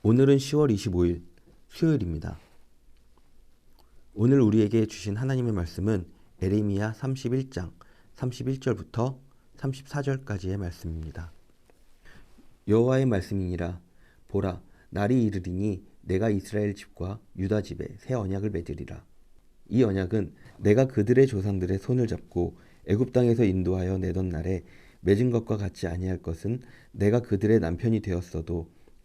오늘은 10월 25일 수요일입니다. 오늘 우리에게 주신 하나님의 말씀은 에레미야 31장 31절부터 34절까지의 말씀입니다. 여호와의 말씀이니라 보라 날이 이르리니 내가 이스라엘 집과 유다 집에 새 언약을 맺으리라 이 언약은 내가 그들의 조상들의 손을 잡고 애굽 땅에서 인도하여 내던 날에 맺은 것과 같지 아니할 것은 내가 그들의 남편이 되었어도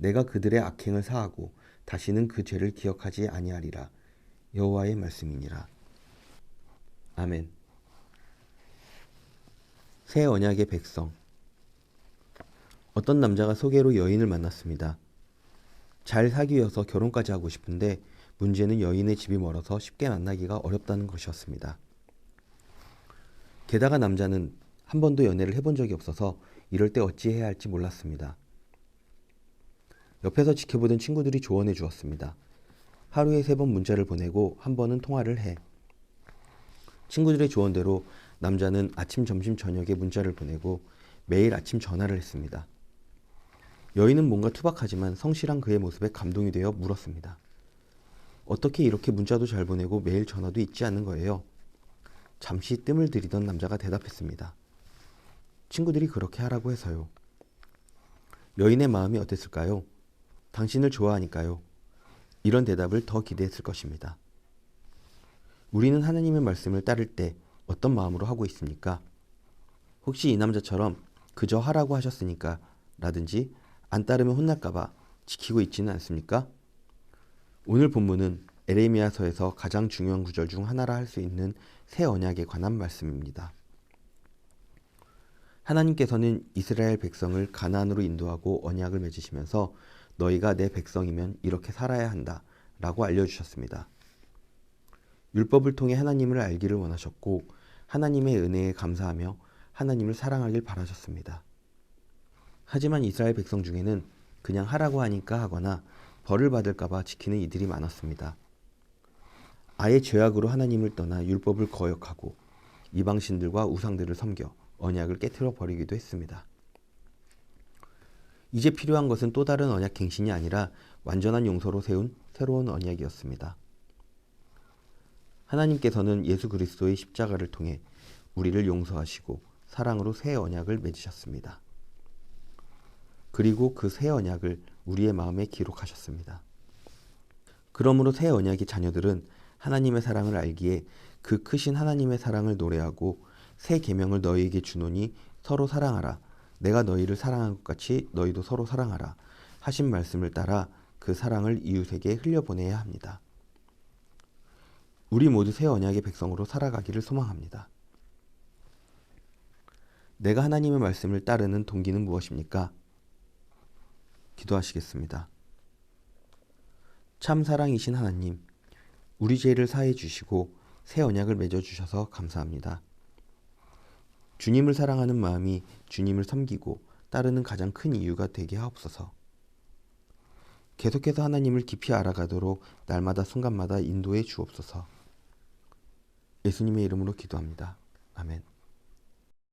내가 그들의 악행을 사하고 다시는 그 죄를 기억하지 아니하리라 여호와의 말씀이니라 아멘 새 언약의 백성 어떤 남자가 소개로 여인을 만났습니다. 잘 사귀어서 결혼까지 하고 싶은데 문제는 여인의 집이 멀어서 쉽게 만나기가 어렵다는 것이었습니다. 게다가 남자는 한 번도 연애를 해본 적이 없어서 이럴 때 어찌 해야 할지 몰랐습니다. 옆에서 지켜보던 친구들이 조언해 주었습니다. 하루에 세 번 문자를 보내고 한 번은 통화를 해. 친구들의 조언대로 남자는 아침, 점심, 저녁에 문자를 보내고 매일 아침 전화를 했습니다. 여인은 뭔가 투박하지만 성실한 그의 모습에 감동이 되어 물었습니다. 어떻게 이렇게 문자도 잘 보내고 매일 전화도 잊지 않는 거예요? 잠시 뜸을 들이던 남자가 대답했습니다. 친구들이 그렇게 하라고 해서요. 여인의 마음이 어땠을까요? 당신을 좋아하니까요. 이런 대답을 더 기대했을 것입니다. 우리는 하나님의 말씀을 따를 때 어떤 마음으로 하고 있습니까? 혹시 이 남자처럼 그저 하라고 하셨으니까 라든지 안 따르면 혼날까봐 지키고 있지는 않습니까? 오늘 본문은 에레미야서에서 가장 중요한 구절 중 하나라 할 수 있는 새 언약에 관한 말씀입니다. 하나님께서는 이스라엘 백성을 가나안으로 인도하고 언약을 맺으시면서 너희가 내 백성이면 이렇게 살아야 한다 라고 알려주셨습니다. 율법을 통해 하나님을 알기를 원하셨고 하나님의 은혜에 감사하며 하나님을 사랑하길 바라셨습니다. 하지만 이스라엘 백성 중에는 그냥 하라고 하니까 하거나 벌을 받을까봐 지키는 이들이 많았습니다. 아예 죄악으로 하나님을 떠나 율법을 거역하고 이방신들과 우상들을 섬겨 언약을 깨뜨려 버리기도 했습니다. 이제 필요한 것은 또 다른 언약 갱신이 아니라 완전한 용서로 세운 새로운 언약이었습니다. 하나님께서는 예수 그리스도의 십자가를 통해 우리를 용서하시고 사랑으로 새 언약을 맺으셨습니다. 그리고 그 새 언약을 우리의 마음에 기록하셨습니다. 그러므로 새 언약의 자녀들은 하나님의 사랑을 알기에 그 크신 하나님의 사랑을 노래하고 새 계명을 너희에게 주노니 서로 사랑하라. 내가 너희를 사랑한 것 같이 너희도 서로 사랑하라. 하신 말씀을 따라 그 사랑을 이웃에게 흘려보내야 합니다. 우리 모두 새 언약의 백성으로 살아가기를 소망합니다. 내가 하나님의 말씀을 따르는 동기는 무엇입니까? 기도하시겠습니다. 참 사랑이신 하나님, 우리 죄를 사해 주시고 새 언약을 맺어 주셔서 감사합니다. 주님을 사랑하는 마음이 주님을 섬기고 따르는 가장 큰 이유가 되게 하옵소서. 계속해서 하나님을 깊이 알아가도록 날마다 순간마다 인도해 주옵소서. 예수님의 이름으로 기도합니다. 아멘.